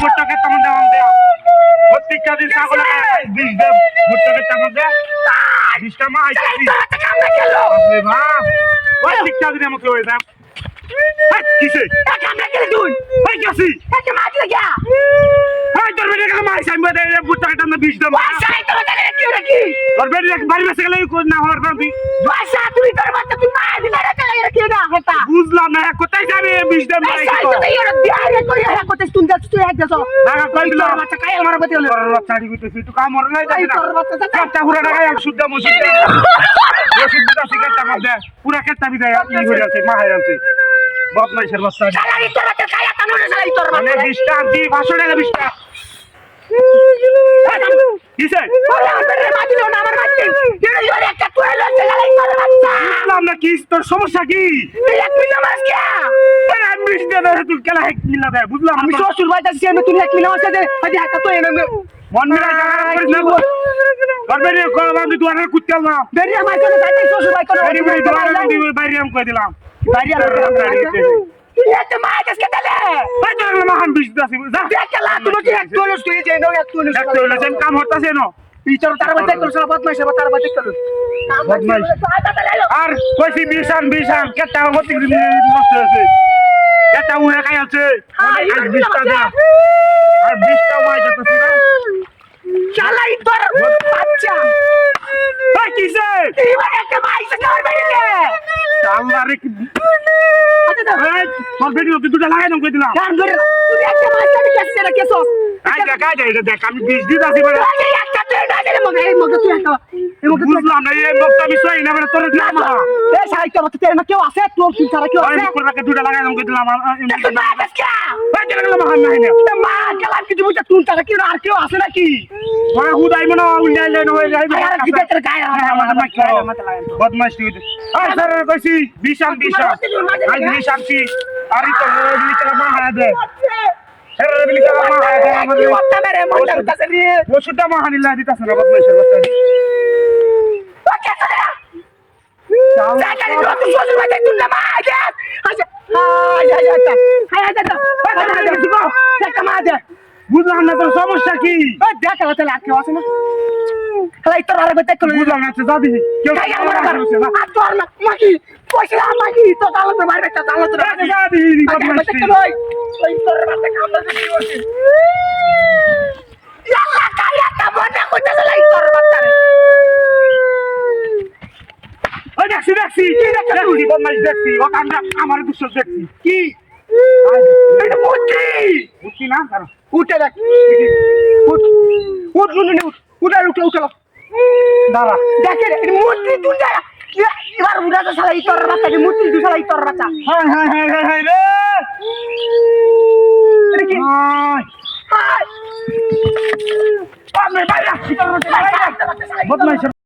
ভুট্টাকে তেমন দেওয়া দেওয়া প্রত্যেকটা দিন ছাগল বিষ দে ভুট্টাকে তেমন দে বিষটা মা প্রত্যেকটা দিন আমাকে হয়ে হাই, কিসে গেছি হাই তোর বেরিয়ে গেলে মাইস আমি বলে পাবি বুঝলাম না কোথায় যাবে বিষ দেব না চাড়ি করতেছি তুই কাম মরে নাই যাবি না চারটা হুরা টাকা এক শুদ্ধ পুরা কেটটা বিদায় আছে আছে বাচ্চা মানে পাঁচশো টাকা বিশটা কিসে বুঝলাম না কি? তোর সমস্যা কি? আরে আমি বিশ দিয়ে দেয় তুই কেলা হেক মিলা দেয় বুঝলাম আমি আমি শ্বশুর বাড়িতে আছি আমি তুমি এক মিনিট আমার সাথে আজ একটা তো এনে মন মিলা জায়গা করিস না তোর বেরিয়ে কল আমি দুয়ারে কুত্তে না। বেরিয়ে আমার সাথে যাইতে শ্বশুর বাড়ি করে বেরিয়ে বেরিয়ে দুয়ারে আমি বাইরে আমি কই দিলাম বাইরে আর তুই একটা মা কাছে গেলে। ভাই তোর মহান বিশ দাসি যা। দেখলা তুমি কি এক তোলস তুই যে নাও এক তোলস দেখতে হইলে কাম হতাছে না পিছর তার বাচ্চা তোলস না বদমাইশ হবে তার বাচ্চা তোলস বদমাইশ। আর কইছি বিশান বিশান কেটা হতে নষ্ট হয়েছে কেটা উড়ে খাই আছে আর বিশটা দে আর বিশটা মাই যেতেছি না চালাই তোর বাচ্চা এই কিসে এবার একটা মাইছে তোর বাড়িতে আল্লাহরে কি আচ্ছা দাও এই তোর ভিডিও তুই দুটা লাগাই নাম কই দিলাম গান ধরে তুই একটা মাইছে আমি কাছে রে কেসস আই দেখ আই দেখ দেখ আমি বিশ দিন আছি মানে বুঝলাম না এই বক্তা আমি সই না মানে তোর নাম এই সাই তোর বাচ্চা তেরে কেউ আছে তোর তুই ছাড়া কেউ আছে কোরবাকে দুটা লাগাই নাম কই দিলাম তুই মা বাসকা এই চলে গেল মহান নাই না মা গেলাম কি তুমি তুই ছাড়া কেউ আর কেউ আছে নাকি ওরা হুদাই মনে উল্লাই লাই হয়ে যায় আরে কি আমার আর কি তো মা হায়া দে ওষুধটা মা হানিলা দিতাছ না বদমাইশের বাচ্চা আচ্ছা বুঝলাম না তোর সমস্যা কি দেখ তাহলে আটকে আছে না খালাই তোর আর বেতে করে বুঝলাম না যা দিবি কেউ খাই আমার আর আর তোর না মাকি পয়সা মাকি তো তাহলে তো মারবে তো তাহলে তো যা দিবি বদমাইশ বেতে করে ওই তোর বাতে কাম না দিবি ওই ইয়াল্লা কায়া কা মনে কইতে লাই তোর বাচ্চা ওই দেখছি দেখছি দেখছি বদমাইশ দেখছি ও কান্দা আমার দুঃখ দেখছি কি এটা না উঠে দেখ উঠ উঠ উঠ উঠে উঠে উঠে দাঁড়া দেখে মুতি তুই যা। এবার উঠে তো শালা ইতর বাচ্চা কি মুতি তুই শালা ইতর বাচ্চা। হাই হাই হাই হাই হাই রে। বাপরে বাইরে ইতর বাচ্চা, বাইরে। বদমাইশ।